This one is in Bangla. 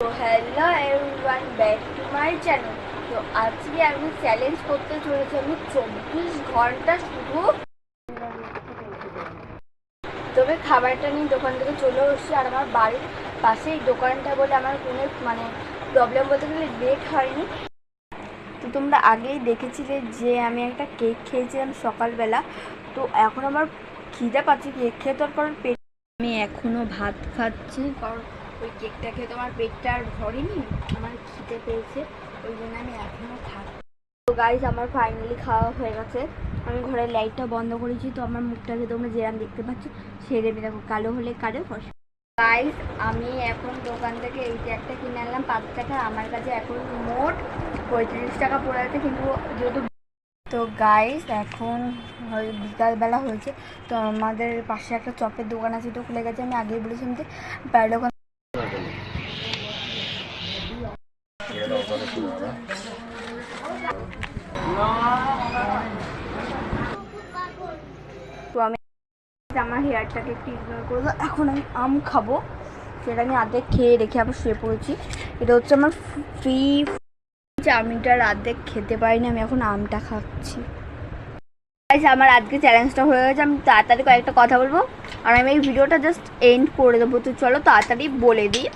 তো hello everyone back to my channel তো আজকে আমি চ্যালেঞ্জ করতে চলেছি আমি চব্বিশ ঘণ্টা শুধু তবে খাবারটা নিয়ে দোকান থেকে চলে এসেছি আর আমার বাড়ির পাশেই দোকানটা বলে আমার কোনো মানে প্রবলেম বলতে গেলে লেট হয়নি। তো তোমরা আগেই দেখেছিলে যে আমি একটা কেক খেয়েছিলাম সকালবেলা। তো এখন আমার খিদে পাচ্ছে কেক খেয়ে তো আর কারণ পেট আমি এখনও ভাত খাচ্ছি। কারণ ওই কেকটা খেয়ে তো আমার পেটটা আর ভরেনি, আমার খিদে পেয়েছে, ওই জন্য আমি এখনও খাচ্ছি তো গাইজ আমার ফাইনালি খাওয়া হয়ে গেছে। আমি ঘরের লাইটটা বন্ধ করেছি, তো আমার মুখটাকে তোমরা যেরাম দেখতে পাচ্ছ সেরেমি দেখো, কালো হলে কালো ফসল গাইজ আমি এখন দোকান থেকে এই যে কিনে আনলাম, পাঁচ টাকা, আমার কাছে এখন মোট পঁয়ত্রিশ টাকা পড়ে আছে, কিন্তু যেহেতু তো গাইস এখন বিকালবেলা হয়েছে, তো আমাদের পাশে একটা চপের দোকান আছে তো খুলে গেছে, আমি আগেই বলেছিলাম যে বাইরের ওখান তো আমি আমার হেয়ারটাকে একটু ইগনোর করে দাও এখন আমি আম খাব, সেটা আমি আর্ধেক খেয়ে রেখে আবার শুয়ে পড়েছি। এটা হচ্ছে আমার ফ্রি চাউমিনটা আর্ধেক খেতে পারিনি, আমি এখন আমটা খাচ্ছি। আমার আজকে চ্যালেঞ্জটা হয়ে গেছে, আমি তাড়াতাড়ি কয়েকটা কথা বলব। আর আমি এই ভিডিওটা জাস্ট এন্ড করে দেবো। তো চলো তাড়াতাড়ি বলে দিই।